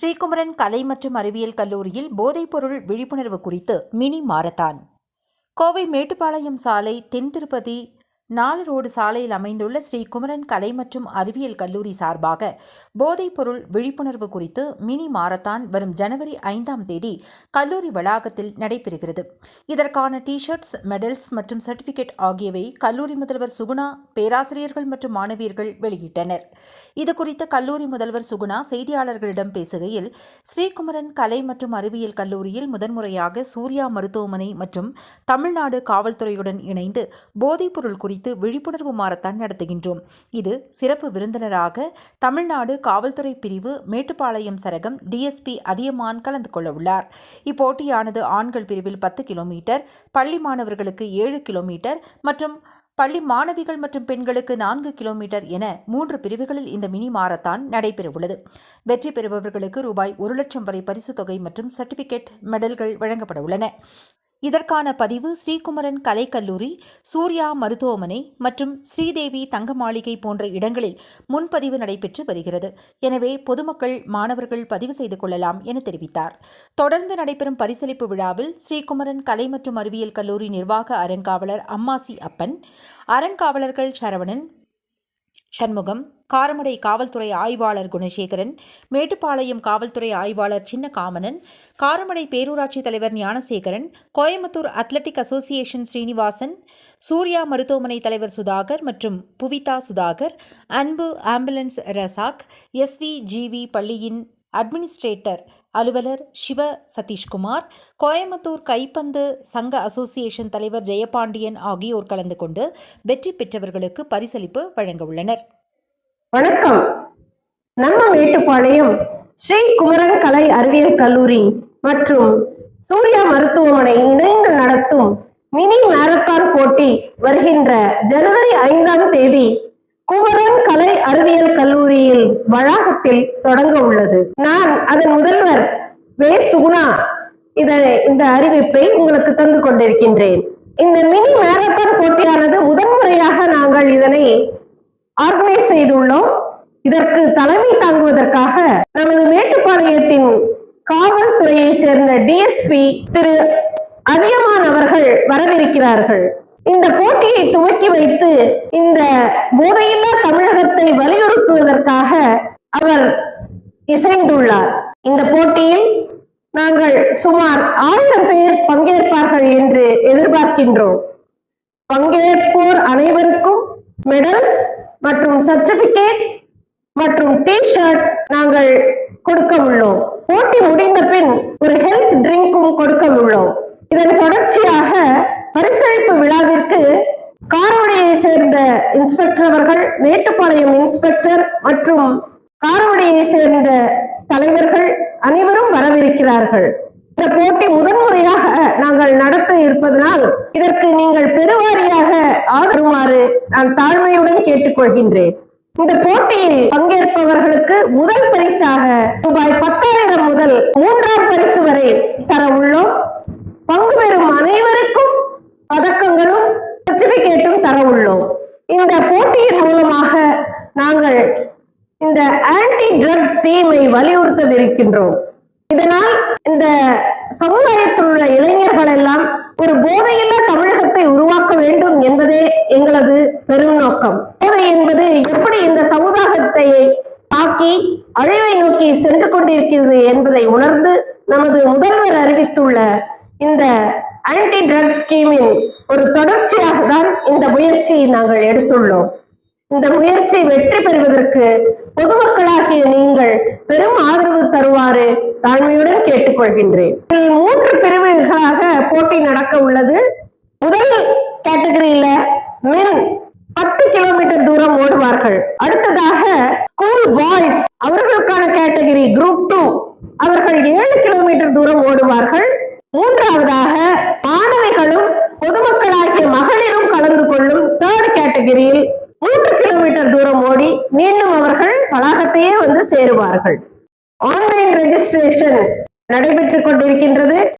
ஸ்ரீகுமரன் கலை மற்றும் அறிவியல் கல்லூரியில் போதைப்பொருள் விழிப்புணர்வு குறித்து மினி மாரத்தான். கோவை மேட்டுப்பாளையம் சாலை தென் திருப்பதி நாலு ரோடு சாலையில் அமைந்துள்ள ஸ்ரீ குமரன் கலை மற்றும் அறிவியல் கல்லூரி சார்பாக போதைப்பொருள் விழிப்புணர்வு குறித்து மினி மாரத்தான் வரும் ஜனவரி ஐந்தாம் தேதி கல்லூரி வளாகத்தில் நடைபெறுகிறது. இதற்கான டி ஷர்ட்ஸ் மெடல்ஸ் மற்றும் சர்டிபிகேட் ஆகியவை கல்லூரி முதல்வர் சுகுணா பேராசிரியர்கள் மற்றும் மாணவியர்கள் வெளியிட்டனர். இதுகுறித்து கல்லூரி முதல்வர் சுகுணா செய்தியாளர்களிடம் பேசுகையில் ஸ்ரீகுமரன் கலை மற்றும் அறிவியல் கல்லூரியில் முதன்முறையாக சூர்யா மருத்துவமனை மற்றும் தமிழ்நாடு காவல்துறையுடன் இணைந்து போதைப்பொருள் குறித்து விழிப்புணர்வு மாரத்தான் நடத்துகின்றோம். இது சிறப்பு விருந்தினராக தமிழ்நாடு காவல்துறை பிரிவு மேட்டுப்பாளையம் சரகம் டிஎஸ்பி அதியமான் கலந்து கொள்ள உள்ளார். இப்போட்டியானது ஆண்கள் பிரிவில் பத்து கிலோமீட்டர் பள்ளி மாணவர்களுக்கு ஏழு கிலோமீட்டர் மற்றும் பள்ளி மாணவிகள் மற்றும் பெண்களுக்கு நான்கு கிலோமீட்டர் என மூன்று பிரிவுகளில் இந்த மினி மாரத்தான் நடைபெறவுள்ளது. வெற்றி பெறுபவர்களுக்கு ரூபாய் ஒரு லட்சம் வரை பரிசுத் தொகை மற்றும் சர்டிபிகேட் மெடல்கள் வழங்கப்பட உள்ளன. இதற்கான பதிவு ஸ்ரீகுமரன் கலைக்கல்லூரி சூர்யா மருத்துவமனை மற்றும் ஸ்ரீதேவி தங்க மாளிகை போன்ற இடங்களில் முன்பதிவு நடைபெற்று வருகிறது. எனவே பொதுமக்கள் மாணவர்கள் பதிவு செய்து கொள்ளலாம் என தெரிவித்தார். தொடர்ந்து நடைபெறும் பரிசளிப்பு விழாவில் ஸ்ரீகுமரன் கலை மற்றும் அறிவியல் கல்லூரி நிர்வாக அறங்காவலர் அம்மாசி அப்பன் அறங்காவலர்கள் சரவணன் சண்முகம் காரமடை காவல்துறை ஆய்வாளர் குணசேகரன் மேட்டுப்பாளையம் காவல்துறை ஆய்வாளர் சின்ன காமனன் காரமடை பேரூராட்சி தலைவர் ஞானசேகரன் கோயம்புத்தூர் அத்லட்டிக் அசோசியேஷன் ஸ்ரீனிவாசன் சூர்யா மருத்துவமனை தலைவர் சுதாகர் மற்றும் புவிதா சுதாகர் அன்பு ஆம்புலன்ஸ் ரசாக் எஸ்விஜிவி பள்ளியின் அட்மினிஸ்ட்ரேட்டர் அலுவலர் சிவ சதீஷ்குமார் கோயம்புத்தூர் கைப்பந்து சங்க அசோசியேஷன் தலைவர் ஜெயபாண்டியன் ஆகியோர் கலந்து கொண்டு வெற்றி பெற்றவர்களுக்கு பரிசளிப்பு வழங்க உள்ளனர். வணக்கம். நம்ம மேட்டுப்பாளையம் ஸ்ரீ குமரன் கலை அறிவியல் கல்லூரி மற்றும் சூர்யா மருத்துவமனை இணைந்து நடத்தும் மினி மாரத்தான் போட்டி வருகின்ற ஜனவரி ஐந்தாம் தேதி குமரன் கலை அறிவியல் கல்லூரியில் வளாகத்தில் தொடங்க உள்ளது. நான் அதன் முதல்வர் வே. சுகுணா. இத இந்த அறிவிப்பை உங்களுக்கு தந்து கொண்டிருக்கின்றேன். இந்த மினி மாரத்தான் போட்டியானது முதன்முறையாக நாங்கள் இதனை ஆர்கனைஸ் செய்துள்ளோம். இதற்கு தலைமை தாங்குவதற்காக நமது மேட்டுப்பாளையத்தின் காவல்துறையை சேர்ந்த டிஎஸ்பி திரு அதியமான் அவர்கள் வரவிருக்கிறார்கள். இந்த போட்டியை துவக்கி வைத்து இந்த போதையில்லா தமிழகத்தை வலியுறுத்துவதற்காக அவர் இசைந்துள்ளார். இந்த போட்டியில் நாங்கள் சுமார் ஆயிரம் பேர் பங்கேற்பார்கள் என்று எதிர்பார்க்கின்றோம். பங்கேற்போர் அனைவருக்கும் மெடல்ஸ் மற்றும் சர்டிபிகேட் மற்றும் டி ஷர்ட் நாங்கள் கொடுக்க உள்ளோம். போட்டி முடிந்த பின் ஒரு ஹெல்த் ட்ரிங்க்கும் கொடுக்க உள்ளோம். இதன் தொடர்ச்சியாக பரிசளிப்பு விழாவிற்கு காரோடியை சேர்ந்த இன்ஸ்பெக்டர் அவர்கள் மேட்டுப்பாளையம் இன்ஸ்பெக்டர் மற்றும் காரோடியை சேர்ந்த தலைவர்கள் அனைவரும் வரவிருக்கிறார்கள். இந்த போட்டி முதன்முறையாக நாங்கள் நடத்த இருப்பதனால் இதற்கு நீங்கள் பெருவாரியாக ஆதருமாறு நான் தாழ்மையுடன் கேட்டுக்கொள்கின்றேன். இந்த போட்டியில் பங்கேற்பவர்களுக்கு முதல் பரிசாக ரூபாய் பத்தாயிரம் முதல் மூன்றாம் பரிசு வரை தர உள்ளோம். பங்கு பெறும் அனைவருக்கும் பதக்கங்களும் சர்டிபிகேட்டும் தர உள்ளோம். இந்த போட்டியின் மூலமாக நாங்கள் இந்த ஆன்டி ட்ரக் தீமை வலியுறுத்தவிருக்கின்றோம். இதனால் இந்த சமுதாயத்தில் உள்ள இளைஞர்கள் எல்லாம் ஒரு போதையில்லா தமிழகத்தை உருவாக்க வேண்டும் என்பதே எங்களது பெரும் நோக்கம். போதை என்பது எப்படி இந்த சமுதாயத்தை தாக்கி அழிவை நோக்கி சென்று கொண்டிருக்கிறது என்பதை உணர்ந்து நமது முதல்வர் அறிவித்துள்ள இந்த ஆன்டி ட்ரக் ஸ்கீமின் ஒரு தொடர்ச்சியாக தான் இந்த முயற்சியை நாங்கள் எடுத்துள்ளோம். இந்த முயற்சி வெற்றி பெறுவதற்கு பொதுமக்களாகிய நீங்கள் பெரும் ஆதரவு தருவாறு தாழ்மையுடன் கேட்டுக்கொள்கின்றேன். மூன்று பிரிவுகளாக போட்டி நடக்க உள்ளது. முதல் கேட்டகரியில மென் பத்து கிலோமீட்டர் தூரம் ஓடுவார்கள். அடுத்ததாக ஸ்கூல் பாய்ஸ் அவர்களுக்கான கேட்டகரி குரூப் டூ அவர்கள் ஏழு கிலோமீட்டர் தூரம் ஓடுவார்கள். மூன்றாவதாக மாணவிகளும் பொதுமக்களாகிய மகளிரும் கலந்து கொள்ளும் தேர்ட் கேட்டகரியில் மூன்று கிலோமீட்டர் தூரம் ஓடி மீண்டும் அவர்கள் வளாகத்தையே வந்து சேருவார்கள். ஆன்லைன் ரெஜிஸ்ட்ரேஷன் நடைபெற்றுக் கொண்டிருக்கின்றது.